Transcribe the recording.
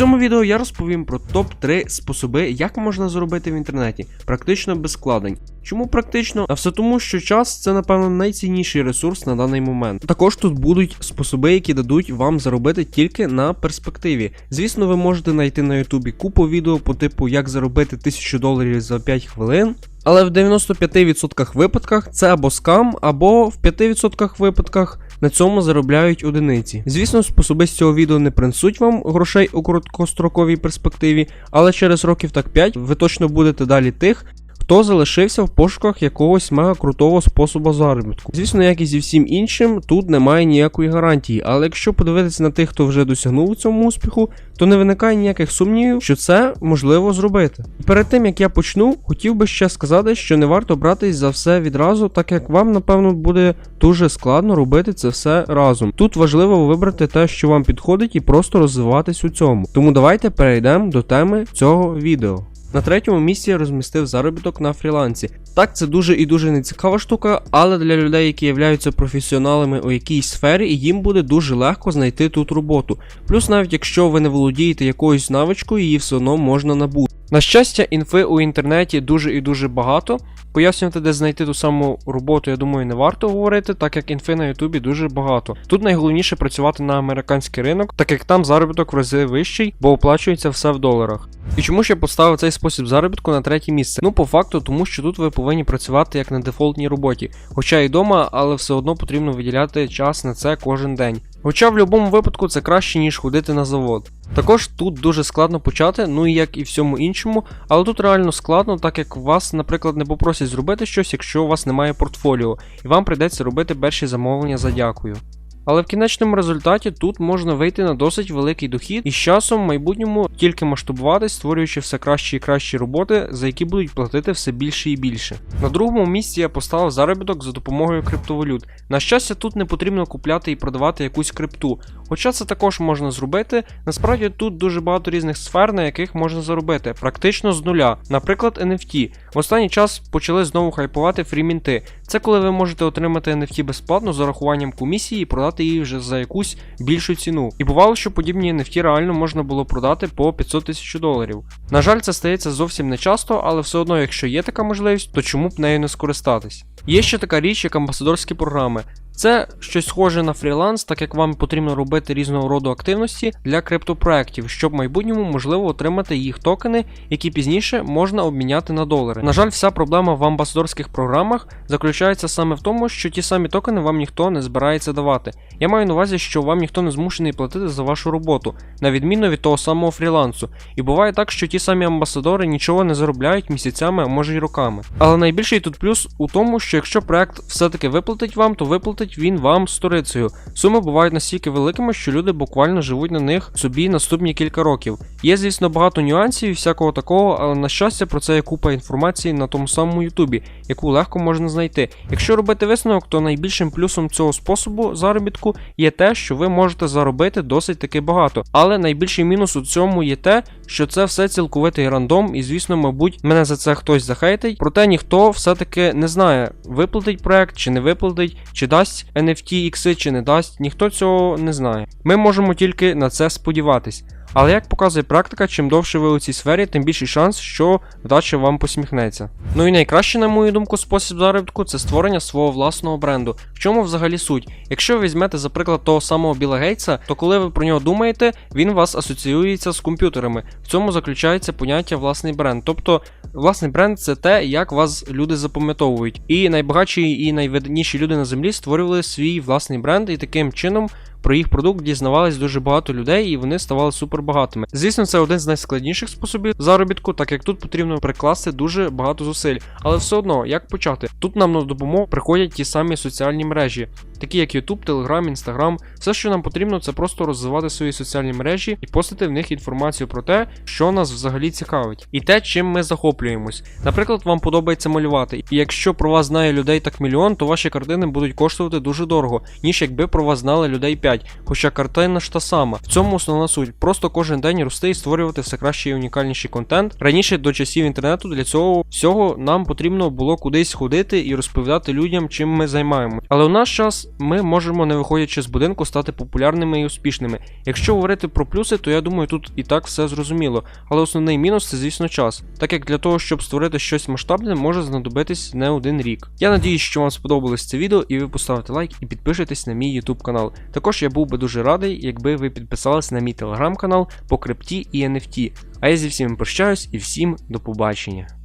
цьому відео я розповім про топ-3 способи, як можна заробити в інтернеті, практично без складень. Чому практично? А все тому, що час це, напевно, найцінніший ресурс на даний момент. Також тут будуть способи, які дадуть вам заробити тільки на перспективі. Звісно, ви можете знайти на Ютубі купу відео по типу як заробити 1000 доларів за 5 хвилин. Але в 95% випадках це або скам, або в 5% випадках на цьому заробляють одиниці. Звісно, способи з цього відео не принесуть вам грошей у короткостроковій перспективі, але через років так 5 ви точно будете далі тих. Хто залишився в пошуках якогось мега крутого способу заробітку. Звісно, як і зі всім іншим, тут немає ніякої гарантії, але якщо подивитися на тих, хто вже досягнув цьому успіху, то не виникає ніяких сумнівів, що це можливо зробити. І перед тим як я почну, хотів би ще сказати, що не варто братись за все відразу, так як вам, напевно, буде дуже складно робити це все разом. Тут важливо вибрати те, що вам підходить, і просто розвиватись у цьому. Тому давайте перейдемо до теми цього відео. На третьому місці розмістив заробіток на фрілансі. Так, це дуже і дуже нецікава штука, але для людей, які являються професіоналами у якійсь сфері, їм буде дуже легко знайти тут роботу. Плюс, навіть якщо ви не володієте якоюсь навичкою, її все одно можна набути. На щастя, інфи у інтернеті дуже і дуже багато. Пояснювати, де знайти ту саму роботу, я думаю, не варто говорити, так як інфи на Ютубі дуже багато. Тут найголовніше працювати на американський ринок, так як там заробіток в рази вищий, бо оплачується все в доларах. І чому ж я поставив цей спосіб заробітку на третє місце? Ну, по факту, тому що тут ви повинні працювати як на дефолтній роботі, хоча і вдома, але все одно потрібно виділяти час на це кожен день. Хоча в будь-якому випадку це краще, ніж ходити на завод. Також тут дуже складно почати, ну і як і всьому іншому, але тут реально складно, так як вас, наприклад, не попросять зробити щось, якщо у вас немає портфоліо, і вам прийдеться робити перші замовлення за дякую. Але в кінечному результаті тут можна вийти на досить великий дохід і з часом в майбутньому тільки масштабуватись, створюючи все кращі і кращі роботи, за які будуть платити все більше і більше. На другому місці я поставив заробіток за допомогою криптовалют. На щастя, тут не потрібно купляти і продавати якусь крипту. Хоча це також можна зробити, насправді тут дуже багато різних сфер, на яких можна заробити, практично з нуля. Наприклад, NFT. В останній час почали знову хайпувати фрімінти. Це коли ви можете отримати NFT безплатно з урахуванням комісії і продати її вже за якусь більшу ціну. І бувало, що подібні NFT реально можна було продати по 500 тисяч доларів. На жаль, це стається зовсім не часто, але все одно, якщо є така можливість, то чому б нею не скористатись? Є ще така річ, як амбасадорські програми. Це щось схоже на фріланс, так як вам потрібно робити різного роду активності для криптопроектів, щоб в майбутньому можливо отримати їх токени, які пізніше можна обміняти на долари. На жаль, вся проблема в амбасадорських програмах заключається саме в тому, що ті самі токени вам ніхто не збирається давати. Я маю на увазі, що вам ніхто не змушений платити за вашу роботу, на відміну від того самого фрілансу. І буває так, що ті самі амбасадори нічого не заробляють місяцями, а може й роками. Але найбільший тут плюс у тому, що якщо проект все-таки виплатить вам, то виплатить він вам сторицею. Суми бувають настільки великими, що люди буквально живуть на них собі наступні кілька років. Є, звісно, багато нюансів і всякого такого, але на щастя про це є купа інформації на тому самому Ютубі, яку легко можна знайти. Якщо робити висновок, то найбільшим плюсом цього способу заробітку є те, що ви можете заробити досить таки багато. Але найбільший мінус у цьому є те, що це все цілковитий рандом, і звісно, мабуть, мене за це хтось захейтить. Проте ніхто все-таки не знає, виплатить проект чи не виплатить, чи дасть NFT ікси, чи не дасть. Ніхто цього не знає. Ми можемо тільки на це сподіватись. Але як показує практика, чим довше ви у цій сфері, тим більший шанс, що вдача вам посміхнеться. Ну і найкращий, на мою думку, спосіб заробітку це створення свого власного бренду. В чому взагалі суть? Якщо ви візьмете, за приклад, того самого Біла Гейтса, то коли ви про нього думаєте, він вас асоціюється з комп'ютерами. В цьому заключається поняття власний бренд. Тобто, власний бренд це те, як вас люди запам'ятовують. І найбагатші і найвидніші люди на землі створювали свій власний бренд, і таким чином про їх продукт дізнавались дуже багато людей, і вони ставали супербагатими. Звісно, це один з найскладніших способів заробітку, так як тут потрібно прикласти дуже багато зусиль. Але все одно, як почати? Тут нам на допомогу приходять ті самі соціальні мережі, такі як YouTube, Telegram, Instagram. Все, що нам потрібно, це просто розвивати свої соціальні мережі і постити в них інформацію про те, що нас взагалі цікавить, і те, чим ми захоплюємось. Наприклад, вам подобається малювати, і якщо про вас знає людей так мільйон, то ваші картини будуть коштувати дуже дорого, ніж якби про вас знали людей 5. Хоча картина ж та сама. В цьому основна суть. Просто кожен день рости і створювати все кращий і унікальніший контент. Раніше до часів інтернету для цього всього нам потрібно було кудись ходити і розповідати людям, чим ми займаємось. Але у наш час ми можемо, не виходячи з будинку, стати популярними і успішними. Якщо говорити про плюси, то я думаю, тут і так все зрозуміло. Але основний мінус це, звісно, час, так як для того, щоб створити щось масштабне, може знадобитись не один рік. Я надіюсь, що вам сподобалось це відео, і ви поставите лайк і підпишетесь на мій YouTube канал. Також я був би дуже радий, якби ви підписались на мій телеграм-канал по крипті і NFT. А я зі всіма прощаюсь і всім до побачення.